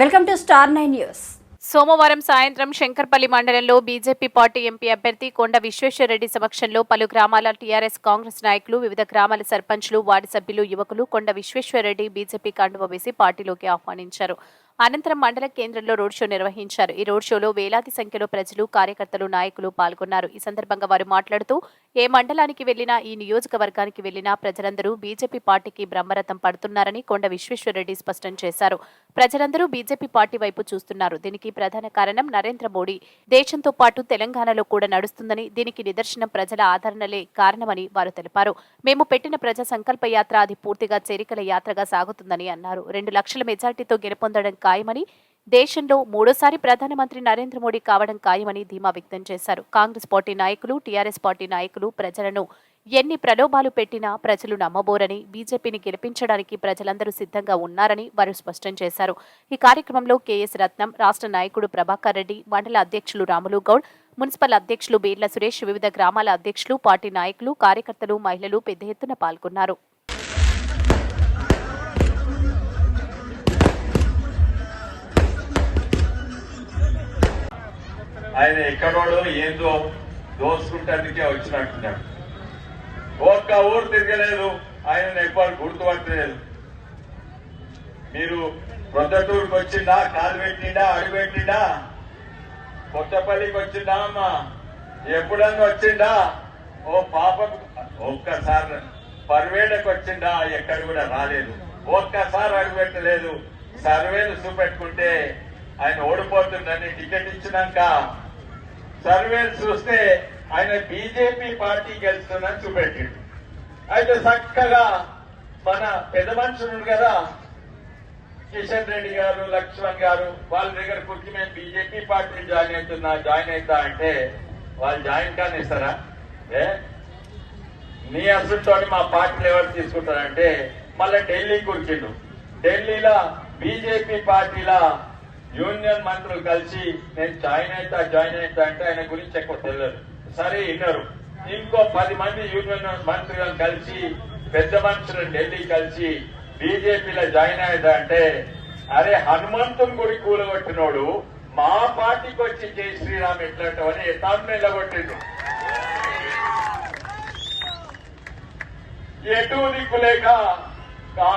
Welcome to star nine news. సోమవారం సాయంత్రం శంకర్పల్లి మండలంలో బీజేపీ పార్టీ ఎంపీ అభ్యర్థి కొండ విశ్వేశ్వరరెడ్డి సమక్షంలో పలు గ్రామాల టీఆర్ఎస్ కాంగ్రెస్ నాయకులు వివిధ గ్రామాల సర్పంచ్లు వార్డు సభ్యులు యువకులు కొండ విశ్వేశ్వరరెడ్డి బీజేపీ కండువ వేసి పార్టీలోకి ఆహ్వానించారు. అనంతరం మండల కేంద్రంలో రోడ్ షో నిర్వహించారు. ఈ రోడ్ షోలో వేలాది సంఖ్యలో ప్రజలు కార్యకర్తలు నాయకులు పాల్గొన్నారు. ఈ సందర్భంగా వారు మాట్లాడుతూ ఏ మండలానికి వెళ్ళినా ఈ నియోజకవర్గానికి వెళ్ళినా ప్రజలందరూ బీజేపీ పార్టీకి బ్రహ్మరథం పడుతున్నారని కొండ విశ్వేశ్వరరెడ్డి స్పష్టం చేశారు. ప్రజలందరూ బీజేపీ పార్టీ వైపు చూస్తున్నారు. దీనికి ప్రధాన కారణం నరేంద్ర మోడీ. దేశంతో పాటు తెలంగాణలో కూడా నడుస్తుందని దీనికి నిదర్శనం ప్రజల ఆదరణలే కారణమని వారు తెలిపారు. మేము పెట్టిన ప్రజా సంకల్ప యాత్ర అది పూర్తిగా చేరికల యాత్రగా సాగుతుందని అన్నారు. రెండు లక్షల మెజార్టీతో గెలుపొందడం ఖాయమని దేశంలో మూడోసారి ప్రధానమంత్రి నరేంద్ర మోడీ కావడం ఖాయమని ధీమా వ్యక్తం చేశారు. కాంగ్రెస్ పార్టీ నాయకులు టీఆర్ఎస్ పార్టీ నాయకులు ప్రజలను ఎన్ని ప్రలోభాలు పెట్టినా ప్రజలు నమ్మబోరని బీజేపీని గెలిపించడానికి ప్రజలందరూ సిద్ధంగా ఉన్నారని వారు స్పష్టం చేశారు. ఈ కార్యక్రమంలో కేఎస్ రత్నం రాష్ట్ర నాయకుడు ప్రభాకర్ రెడ్డి మండల అధ్యక్షులు రాములు గౌడ్ మున్సిపల్ అధ్యక్షులు బీర్ల సురేష్ వివిధ గ్రామాల అధ్యక్షులు పార్టీ నాయకులు కార్యకర్తలు మహిళలు పెద్ద ఎత్తున పాల్గొన్నారు. ఆయన ఎక్కడోడో ఏందో దోసుకుంటానికే వచ్చినట్టున్నాడు. ఒక్క ఊరు తిరగలేదు ఆయన ఎవ్వరు గుర్తుపట్టలేదు. మీరు ప్రొద్దటూరుకి వచ్చిందా కాలు పెట్టిండా అడుగు పెట్టిండా? కొత్తపల్లికి వచ్చిందా అమ్మా? ఎప్పుడన్నా వచ్చిండా? ఓ పాపకు ఒక్కసారి పర్వేడకు వచ్చిండా ఎక్కడ కూడా రాలేదు. ఒక్కసారి అడుగు పెట్టలేదు. సర్వేలు చూపెట్టుకుంటే ఆయన ఓడిపోతుందని టికెట్ ఇచ్చినాక సర్వేలు చూస్తే ఆయన బీజేపీ పార్టీ గెలుస్తుందని చూపెట్టిండు. అయితే చక్కగా మన పెద్ద మనుషులు కదా కిషన్ రెడ్డి గారు లక్ష్మణ్ గారు వాళ్ళ దగ్గర కూర్చి మేము బీజేపీ పార్టీ జాయిన్ అవుతున్నా జాయిన్ అవుతా అంటే వాళ్ళు జాయిన్ కానీ ఇస్తారా ఏ? నీ అసలుతో మా పార్టీలు ఎవరు తీసుకుంటారంటే మళ్ళీ ఢిల్లీ కూర్చుండు. ఢిల్లీలో బీజేపీ పార్టీల యూనియన్ మంత్రులు కలిసి నేను జాయిన్ అవుతా జాయిన్ అవుతా అంటే ఆయన గురించి ఎక్కువ తెలియదు. సరే విన్నారు. ఇంకో పది మంది యూనియన్ మంత్రులను కలిసి పెద్ద మనుషులను ఢిల్లీ కలిసి బీజేపీలో జాయిన్ అయ్యదా అంటే అరే హనుమంతుని గుడి కూలగొట్టినోడు మా పార్టీకి వచ్చి జై శ్రీరామ్ ఎట్లాంటివని ఎతాన్ని నిలగొట్టిండు ఎటు దిక్కు లేక